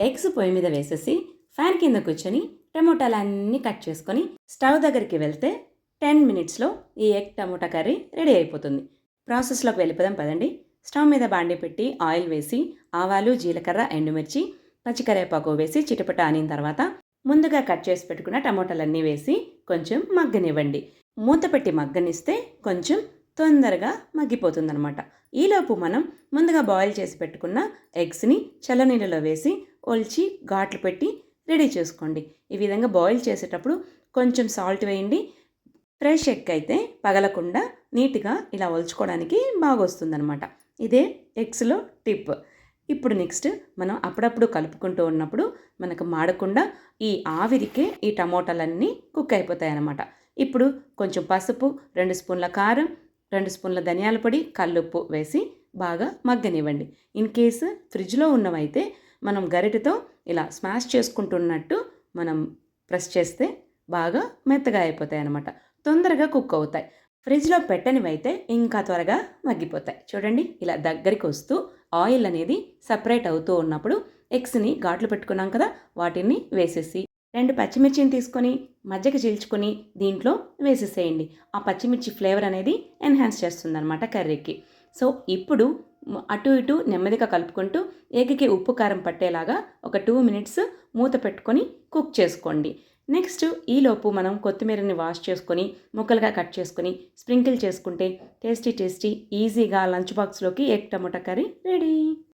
Eggs పొయ్యి మీద వేసేసి ఫ్యాన్ కింద కూర్చొని టమోటాలన్నీ కట్ చేసుకొని స్టవ్ దగ్గరికి వెళ్తే టెన్ మినిట్స్లో ఈ ఎగ్ టమోటా కర్రీ రెడీ అయిపోతుంది. ప్రాసెస్లోకి వెళ్ళిపోదాం పదండి. స్టవ్ మీద బాండి పెట్టి ఆయిల్ వేసి ఆవాలు జీలకర్ర ఎండుమిర్చి పచ్చికరేపాకు వేసి చిటపట ఆనిన తర్వాత ముందుగా కట్ చేసి పెట్టుకున్న టమోటాలన్నీ వేసి కొంచెం మగ్గనివ్వండి. మూత పెట్టి మగ్గనిస్తే కొంచెం తొందరగా మగ్గిపోతుందనమాట ఈలోపు మనం ముందుగా బాయిల్ చేసి పెట్టుకున్న ఎగ్స్ని చల్లనీళ్ళలో వేసి ఒలిచి ఘాట్లు పెట్టి రెడీ చేసుకోండి. ఈ విధంగా బాయిల్ చేసేటప్పుడు కొంచెం సాల్ట్ వేయండి. ఫ్రెష్ ఎగ్ అయితే పగలకుండా నీట్గా ఇలా ఒలుచుకోవడానికి బాగా వస్తుందన్నమాట ఇదే ఎగ్స్లో టిప్. ఇప్పుడు నెక్స్ట్ మనం అప్పుడప్పుడు కలుపుకుంటూ ఉన్నప్పుడు మనకు మాడకుండా ఈ ఆవిరికే ఈ టమోటాలన్నీ కుక్ అయిపోతాయి అన్నమాట ఇప్పుడు కొంచెం పసుపు రెండు స్పూన్ల కారం రెండు స్పూన్ల ధనియాల పొడి కల్లుప్పు వేసి బాగా మగ్గనివ్వండి. ఇన్ కేసు ఫ్రిడ్జ్లో ఉన్నవైతే మనం గరిటెతో ఇలా స్మాష్ చేసుకుంటున్నట్టు మనం ప్రెస్ చేస్తే బాగా మెత్తగా అయిపోతాయి అనమాట తొందరగా కుక్ అవుతాయి. ఫ్రిడ్జ్లో పెట్టనివైతే ఇంకా త్వరగా మగ్గిపోతాయి. చూడండి ఇలా దగ్గరికి వస్తూ ఆయిల్ అనేది సపరేట్ అవుతూ ఉన్నప్పుడు ఎగ్స్ని ఘాట్లు పెట్టుకున్నాం కదా వాటిని వేసేసి రెండు పచ్చిమిర్చిని తీసుకొని మజ్జిగ చీల్చుకొని దీంట్లో వేసేసేయండి. ఆ పచ్చిమిర్చి ఫ్లేవర్ అనేది ఎన్హాన్స్ చేస్తుందన్నమాట కర్రీకి. సో ఇప్పుడు అటు ఇటు నెమ్మదిగా కలుపుకుంటూ ఎగ్కి ఉప్పు కారం పట్టేలాగా ఒక టూ మినిట్స్ మూత పెట్టుకొని కుక్ చేసుకోండి. నెక్స్ట్ ఈలోపు మనం కొత్తిమీరని వాష్ చేసుకొని ముక్కలుగా కట్ చేసుకొని స్ప్రింకిల్ చేసుకుంటే టేస్టీ టేస్టీ ఈజీగా లంచ్ బాక్స్లోకి ఎగ్ టమోటా కర్రీ రెడీ.